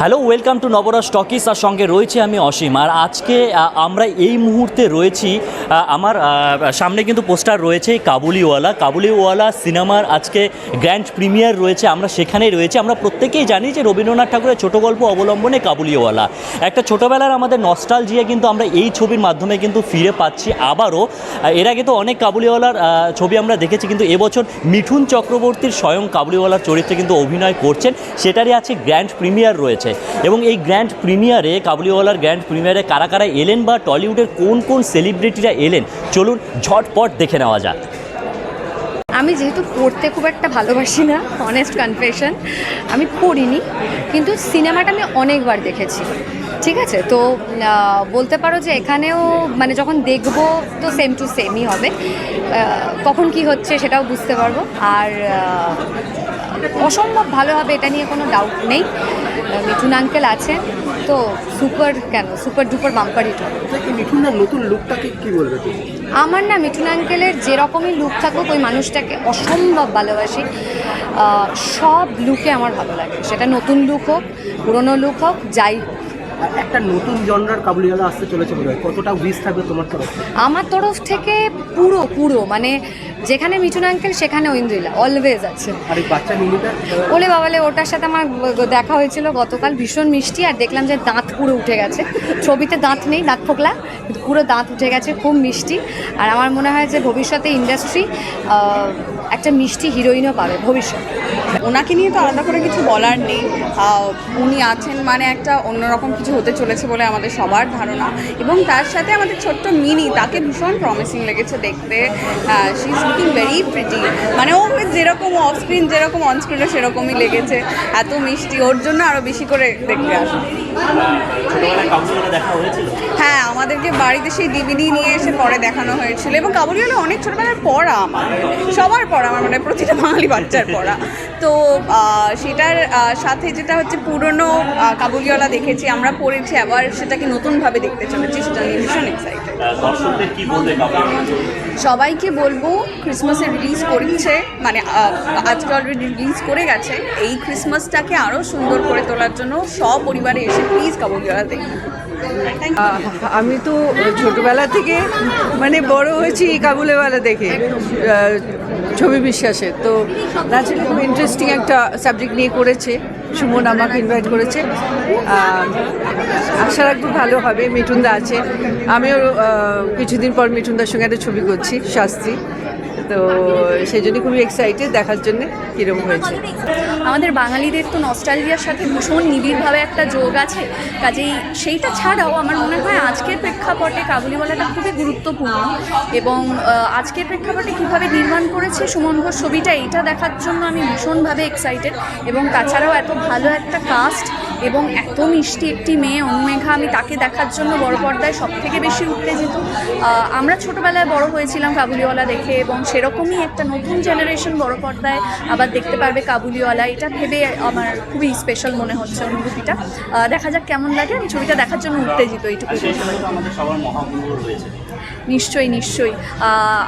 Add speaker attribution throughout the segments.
Speaker 1: Hello welcome to Nabaras talkies আর সঙ্গে রয়েছে আমি অসীম। আর আজকে আমরা এই মুহূর্তে রয়েছি আমার সামনে কিন্তু পোস্টার রয়েছে কাবুলিওয়ালা। কাবুলিওয়ালা সিনেমার আজকে গ্র্যান্ড প্রিমিয়ার রয়েছে, আমরা সেখানেই রয়েছে। আমরা প্রত্যেকেই জানি যে রবীন্দ্রনাথ ঠাকুরের ছোট গল্প অবলম্বনে কাবুলিওয়ালা। একটা ছোটোবেলার আমাদের নস্টাল নস্টালজিয়া কিন্তু আমরা এই ছবির মাধ্যমে কিন্তু ফিরে পাচ্ছি আবারও। এর আগে তো অনেক কাবুলিওয়ালার ছবি আমরা দেখেছি, কিন্তু এবছর মিঠুন চক্রবর্তীর স্বয়ং কাবুলিওয়ালার চরিত্রে কিন্তু অভিনয় করছেন। সেটারই আছে গ্র্যান্ড প্রিমিয়ার রয়েছে। এবং এই গ্র্যান্ড প্রিমিয়ারে কাবুলিওয়ালার গ্র্যান্ড প্রিমিয়ারে কারা কারা এলেন বা টলিউডের কোন কোন সেলিব্রিটিরা এলেন, চলুন ঝটপট দেখে নেওয়া যাক।
Speaker 2: আমি যেহেতু পড়তে খুব একটা ভালোবাসি না অনেস্ট কনফেশন আমি পড়িনি, কিন্তু সিনেমাটা আমি অনেকবার দেখেছি। ঠিক আছে? তো বলতে পারো যে এখানেও মানে যখন দেখব তো সেম টু সেমই হবে। কখন কি হচ্ছে সেটাও বুঝতে পারব। আর অসম্ভব ভালো হবে এটা নিয়ে কোনো ডাউট নেই। মিঠুন আঙ্কেল আছেন তো সুপার কেন? সুপার ডুপার বাম্পার হিট হবে
Speaker 3: মিঠুনদার নতুন লুকটাকে কি বলবে
Speaker 2: আমার না মিঠুন আঙ্কেলের যেরকমই লুক থাকুক ওই মানুষটাকে অসম্ভব ভালোবাসি। সব লুকে আমার ভালো লাগে। সেটা নতুন লুক হোক পুরোনো লুক হোক যাই হোক।
Speaker 3: আর একটা নতুন জনরার কাবুলিওয়ালা আসতে চলেছে মনে হয়। কতটা উইস থাকবে তোমার তরফ
Speaker 2: আমার তরফ থেকে পুরো পুরো। মানে যেখানে মিঠুন আঙ্কেল সেখানে ঐন্দ্রিলা অলওয়েজ আছে।
Speaker 3: আর এই বাচ্চা
Speaker 2: ওলে বাবালে ওটার সাথে আমার দেখা হয়েছিল গতকাল ভীষণ মিষ্টি। আর দেখলাম যে দাঁত পুরো উঠে গেছে। ছবিতে দাঁত নেই দাঁত ফোকলা পুরো দাঁত উঠে গেছে খুব মিষ্টি। আর আমার মনে হয় যে ভবিষ্যতে ইন্ডাস্ট্রি একটা মিষ্টি হিরোইনও পাবে ভবিষ্যতে।
Speaker 4: ওনাকে নিয়ে তো আলাদা করে কিছু বলার নেই। উনি আছেন মানে একটা অন্যরকম কিছু হতে চলেছে বলে আমাদের সবার ধারণা। এবং তার সাথে আমাদের ছোট্ট মিনি তাকে ভীষণ প্রমিসিং লেগেছে দেখতে। She is looking very pretty মানে ও যেরকম অফ স্ক্রিন যেরকম অন স্ক্রিনে সেরকমই লেগেছে। এত মিষ্টি ওর জন্য আরও বেশি করে দেখতে আসে
Speaker 1: ছোটোবেলায় কাবুলিওয়ালা দেখা হয়েছিল?
Speaker 4: হ্যাঁ আমাদেরকে বাড়িতে সেই ডিভিডি নিয়ে এসে পরে দেখানো হয়েছিল। এবং কাবুলিওয়ালা অনেক ছোটোবেলার পড়া আমার সবার পড়া আমার মানে প্রতিটা বাঙালি বাচ্চার পড়া। তো সেটার সাথে যেটা হচ্ছে পুরনো কাবুলিওয়ালা দেখেছি আমরা পড়েছি আবার সেটাকে নতুনভাবে দেখতে চলেছি সেটা নিয়ে ভীষণ এক্সাইটেড সবাইকে বলব ক্রিসমাসে রিলিজ করছে মানে আজকে অলরেডি রিলিজ করে গেছে এই ক্রিসমাসটাকে আরও সুন্দর করে তোলার জন্য সপরিবারে এসে প্লিজ কাবুলিওয়ালা দেখুন
Speaker 5: আমি তো ছোটবেলা থেকে মানে বড় হয়েছি কাবুলেওয়ালা দেখে ছবি বিশ্বাসের। তো ন্যাচারালি খুব ইন্টারেস্টিং একটা সাবজেক্ট নিয়ে করেছে, সুমন আমাকে ইনভাইট করেছে। আশা রাখব ভালো হবে, মিঠুনদা আছে। আমিও কিছুদিন পর মিঠুনদার সঙ্গে একটা ছবি করছি শাস্ত্রী তো সেই জন্য খুবই এক্সাইটেড দেখার জন্য কীরকম হয়েছে।
Speaker 6: আমাদের বাঙালিদের তো নস্টালজিয়ার সাথে ভীষণ নিবিড়ভাবে একটা যোগ আছে। কাজেই সেইটা ছাড়াও আমার মনে হয় আজকের প্রেক্ষাপটে কাবুলিওয়ালাটা খুবই গুরুত্বপূর্ণ এবং আজকের প্রেক্ষাপটে কীভাবে নির্মাণ করেছে সুমন ঘোষ ছবিটা, এইটা দেখার জন্য আমি ভীষণভাবে এক্সাইটেড এবং তাছাড়াও এত ভালো একটা কাস্ট এবং এত মিষ্টি একটি মেয়ে অনুমেঘা আমি তাকে দেখার জন্য বড় পর্দায় সব থেকে বেশি উত্তেজিত আমরা ছোটোবেলায় বড় হয়েছিলাম কাবুলিওয়ালা দেখে এবং সেরকমই একটা নতুন জেনারেশন বড় পর্দায় আবার দেখতে পারবে কাবুলিওয়ালা। এটা ভেবে আমার খুবই স্পেশাল মনে হচ্ছে অনুভূতিটা। দেখা যাক কেমন লাগে। আমি ছবিটা দেখার জন্য উত্তেজিত এইটুকু।
Speaker 1: মহাগুরু
Speaker 6: নিশ্চয়ই নিশ্চয়ই।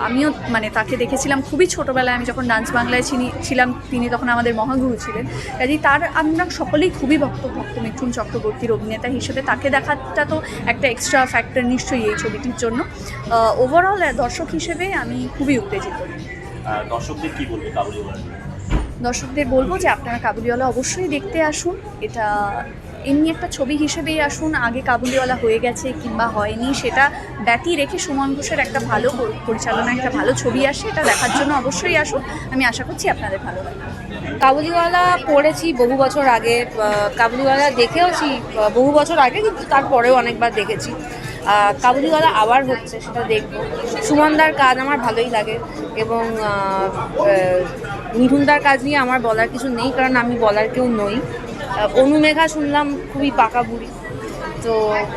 Speaker 6: আমিও মানে তাকে দেখেছিলাম খুবই ছোটোবেলায়। আমি যখন ডান্স বাংলায় চিনি ছিলাম তিনি তখন আমাদের মহাগুরু ছিলেন। কাজেই তার আমরা সকলেই খুবই ভক্ত ভক্ত মিঠুন চক্রবর্তীর অভিনেতা হিসেবে। তাকে দেখাটা তো একটা এক্সট্রা ফ্যাক্টর নিশ্চয়ই এই ছবিটির জন্য। ওভারঅল দর্শক হিসেবে আমি খুবই উত্তেজিত।
Speaker 1: দর্শকদের কি বলব কাবুলিওয়ালা?
Speaker 6: দর্শকদের বলব যে আপনারা কাবুলিওয়ালা অবশ্যই দেখতে আসুন। এটা এমনি একটা ছবি হিসেবেই আসুন, আগে কাবুলিওয়ালা হয়ে গেছে কিংবা হয়নি, সেটা ব্যতি রেখে সুমন ঘোষের একটা ভালো পরিচালনা একটা ভালো ছবি আসে, এটা দেখার জন্য অবশ্যই আসুন। আমি আশা করছি আপনাদের ভালো
Speaker 2: কাবুলিওয়ালা পড়েছি বহু বছর আগে কাবুলিওয়ালা দেখেওছি বহু বছর আগে, কিন্তু তারপরেও অনেকবার দেখেছি। কাবুলিওয়ালা আবার হচ্ছে, সেটা দেখব। সুমনদার কাজ আমার ভালোই লাগে এবং মিঠুনদার কাজ নিয়ে আমার বলার কিছু নেই, কারণ আমি বলার কেউ নই। অনুমেঘা শুনলাম খুবই পাকা বুড়ি তো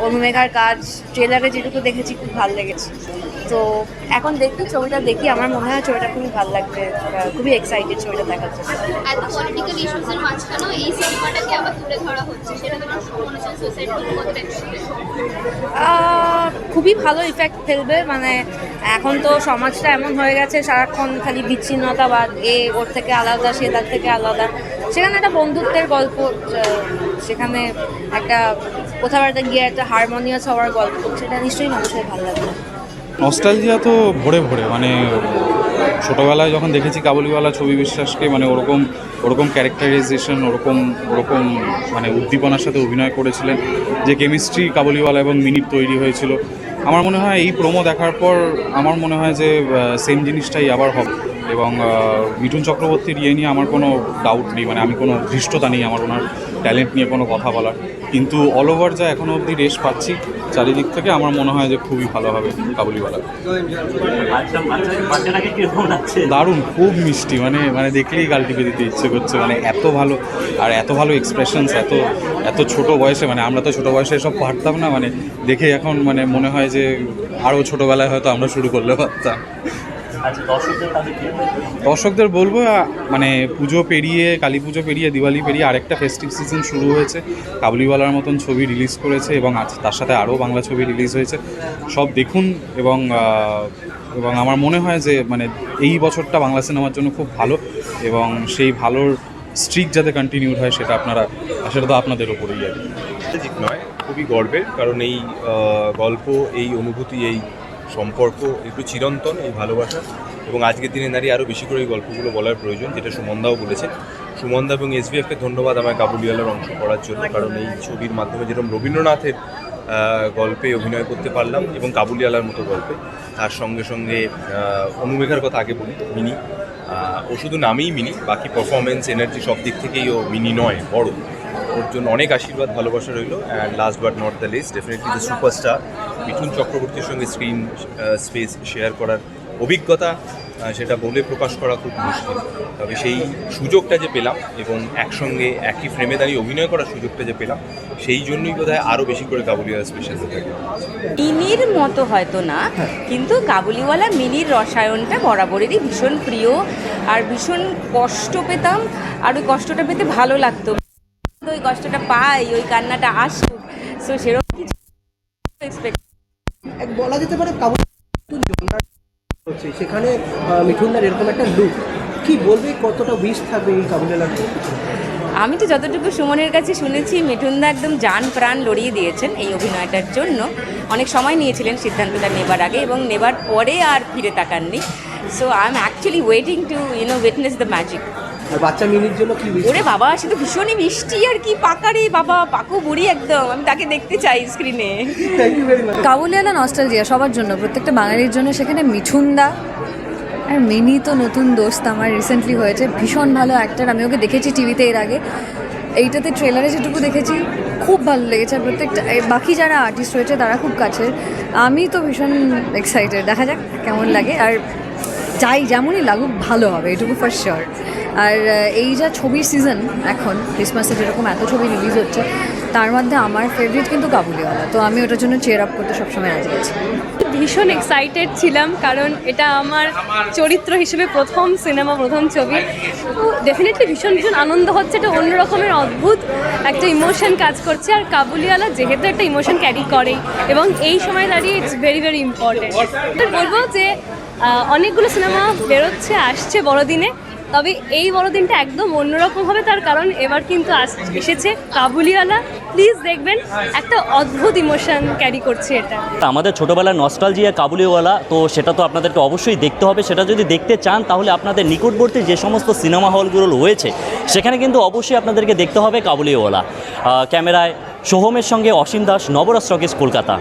Speaker 2: অনুমেঘার কাজ ট্রেলারে যেটুকু দেখেছি খুব ভালো লেগেছে। তো এখন দেখি ছবিটা দেখি। আমার মনে হয় ছবিটা খুবই ভালো লাগবে খুবই এক্সাইটেড ছবিটা দেখার জন্য।
Speaker 7: এত পলিটিক্যাল ইস্যুসের মাঝখানেও এই সিনেমাটাকে আবার তুলে ধরা হচ্ছে সেটা তোমার মনে হচ্ছে সোসাইটির কতটা ইফেক্ট
Speaker 2: আহ, খুবই ভালো ইফেক্ট ফেলবে মানে এখন তো সমাজটা এমন হয়ে গেছে সারাক্ষণ খালি বিচ্ছিন্নতাবাদ এ ওর থেকে আলাদা সে তার থেকে আলাদা। সেখানে একটা বন্ধুত্বের গল্প সেখানে একটা কোথাও একটা গিয়ে একটা হারমোনিয়াস হওয়ার গল্প, সেটা নিশ্চয়ই মানুষের ভালো লাগবে।
Speaker 8: নস্টালজিয়া তো ভরে ভরে মানে ছোটোবেলায় যখন দেখেছি কাবুলিওয়ালা ছবি বিশ্বাসকে মানে ওরকম ওরকম ক্যারেক্টারাইজেশন ওরকম ওরকম মানে উদ্দীপনার সাথে অভিনয় করেছিলেন যে কেমিস্ট্রি কাবুলিওয়ালা এবং মিনিট তৈরি হয়েছিল। আমার মনে হয় এই প্রোমো দেখার পর আমার মনে হয় যে সেম জিনিসটাই আবার হবে। এবং মিঠুন চক্রবর্তীর ইয়ে নিয়ে আমার কোনো ডাউট নেই মানে আমি কোনো ধৃষ্টতা নেই আমার ওনার ট্যালেন্ট নিয়ে কোনো কথা বলার। কিন্তু অল ওভার যা এখনও অবধি রেস পাচ্ছি, চারিদিক থেকে আমার মনে হয় যে খুবই ভালো হবে কাবুলিওয়ালা। দারুণ, খুব মিষ্টি মানে মানে দেখলেই গাল টিপে দিতে ইচ্ছে করছে মানে এত ভালো, আর এত ভালো এক্সপ্রেশনস এত এত ছোট বয়সে মানে আমরা তো ছোট বয়সে এসব পারতাম না মানে দেখে এখন মানে মনে হয় যে আরও ছোটোবেলায় হয়তো আমরা শুরু করলে পারতাম।
Speaker 1: দর্শকদের কি
Speaker 8: দর্শকদের বলব মানে পুজো পেরিয়ে কালী পুজো পেরিয়ে দিওয়ালি পেরিয়ে আরেকটা ফেস্টিভ সিজন শুরু হয়েছে। কাবুলিওয়ালার মতন ছবি রিলিজ করেছে এবং আজ তার সাথে আরও বাংলা ছবি রিলিজ হয়েছে। সব দেখুন এবং এবং আমার মনে হয় যে মানে এই বছরটা বাংলা সিনেমার জন্য খুব ভালো এবং সেই ভালোর স্ট্রিক যাতে কন্টিনিউড হয় সেটা আপনারা সেটা তো আপনাদের ওপরেই আর কি।
Speaker 9: নয় খুবই গর্বের কারণ এই গল্প এই অনুভূতি এই সম্পর্ক একটু চিরন্তন এই ভালোবাসা। এবং আজকের দিনে দাঁড়িয়ে আরও বেশি করে এই গল্পগুলো বলার প্রয়োজন, যেটা সুমনদাও বলেছে সুমনদা এবং এসবিএফকে ধন্যবাদ আমায় কাবুলিওয়ালার অংশ করার জন্য, কারণ এই ছবির মাধ্যমে যেরকম রবীন্দ্রনাথের গল্পে অভিনয় করতে পারলাম এবং কাবুলিওয়ালার মতো গল্পে। তার সঙ্গে সঙ্গে অনুমেঘার কথা আগে বলি, মিনি। ও শুধু নামেই মিনি, বাকি পারফরমেন্স এনার্জি সব দিক থেকেই ও মিনি নয়, বড়। ওর জন্য অনেক আশীর্বাদ, ভালোবাসা রইল। And last but not the least definitely the superstar Mithun চক্রবর্তীর সঙ্গে স্ক্রিন স্পেস শেয়ার করার অভিজ্ঞতা সেটা বলে প্রকাশ করা খুব মুশকিল। তবে সেই সুযোগটা যে পেলাম এবং একসঙ্গে একই ফ্রেমে দাঁড়িয়ে অভিনয় করার সুযোগটা যে পেলাম, সেই জন্যই বোধহয় আরও বেশি করে কাবুলিওয়ালা স্পেশাল হয়ে থাকে
Speaker 10: মিনির মতো হয়তো না, কিন্তু কাবুলিওয়ালা মিনির রসায়নটা বরাবরেরই ভীষণ প্রিয়। আর ভীষণ কষ্ট পেতাম, আর ওই কষ্টটা পেতে ভালো লাগতো। ওই কষ্টটা পাই ওই কান্নাটা আসুক। সো সেরকম কিছু
Speaker 3: বলা যেতে পারে সেখানে মিঠুনদার এরকম একটা লুক কি বলবে কতটা উইস থাকবে এই কাবুলিওয়ালার
Speaker 10: আমি তো যতটুকু সুমনের কাছে শুনেছি মিঠুনদা একদম জান প্রাণ লড়িয়ে দিয়েছেন এই অভিনয়টার জন্য। অনেক সময় নিয়েছিলেন সিদ্ধান্তটা নেবার আগে এবং নেবার পরে আর ফিরে তাকাননি। So I am actually waiting to you know witness the magic
Speaker 3: আর বাচ্চা মিনির জন্য কি
Speaker 10: ওরে বাবা সে তো ভীষণই মিষ্টি আর কি পাকারে বাবা পাকু বুড়ি একদম আমি তাকে দেখতে চাই স্ক্রিনে
Speaker 3: Thank you very much.
Speaker 2: Kabuliwala nostalgia সবার জন্য প্রত্যেকটা বাঙালির জন্য সেখানে মিঠুনদা। আর মিনি তো নতুন দোস্ত আমার রিসেন্টলি হয়েছে ভীষণ ভালো অ্যাক্টার আমি ওকে দেখেছি টিভিতে এর আগে। এইটাতে ট্রেলারে যেটুকু দেখেছি খুব ভালো লেগেছে আর প্রত্যেকটা বাকি যারা আর্টিস্ট রয়েছে তারা খুব কাছের। আমি তো ভীষণ এক্সাইটেড দেখা যাক কেমন লাগে। আর যাই যেমনই লাগুক ভালো হবে এটুকু ফার্স্ট শিওর আর এই যা ছবির সিজন এখন ক্রিসমাসে যেরকম এত ছবি রিলিজ হচ্ছে, তার মধ্যে আমার ফেভারিট কিন্তু কাবুলিওয়ালা তো আমি ওটার জন্য চেয়ার আপ করতে সবসময় রাজি আছি।
Speaker 6: ভীষণ এক্সাইটেড ছিলাম, কারণ এটা আমার চরিত্র হিসেবে প্রথম সিনেমা প্রথম ছবি। তো ডেফিনেটলি ভীষণ ভীষণ আনন্দ হচ্ছে, এটা অন্য রকমের অদ্ভুত একটা ইমোশন কাজ করছে। আর কাবুলিওয়ালা যেহেতু একটা ইমোশন ক্যারি করে এবং এই সময় দাঁড়িয়ে ইটস ভেরি ভেরি ইম্পর্টেন্ট বলব যে অনেকগুলো সিনেমা বেরোচ্ছে, আসছে বড়দিনে। তবে এই বড়দিনটা একদম অন্যরকম হবে তার কারণ এবার কিন্তু এসেছে কাবুলিওয়ালা। প্লিজ দেখবেন, একটা অদ্ভুত ইমোশন ক্যারি করছে এটা।
Speaker 1: আমাদের ছোটোবেলার নস্টালজিয়া কাবুলিওয়ালা, তো সেটা তো আপনাদেরকে অবশ্যই দেখতে হবে। সেটা যদি দেখতে চান, তাহলে আপনাদের নিকটবর্তী যে সমস্ত সিনেমা হলগুলো রয়েছে, সেখানে কিন্তু অবশ্যই আপনাদেরকে দেখতে হবে কাবুলিওয়ালা। ক্যামেরায় সোহমের সঙ্গে অসীম দাস নবরাজ কলকাতা।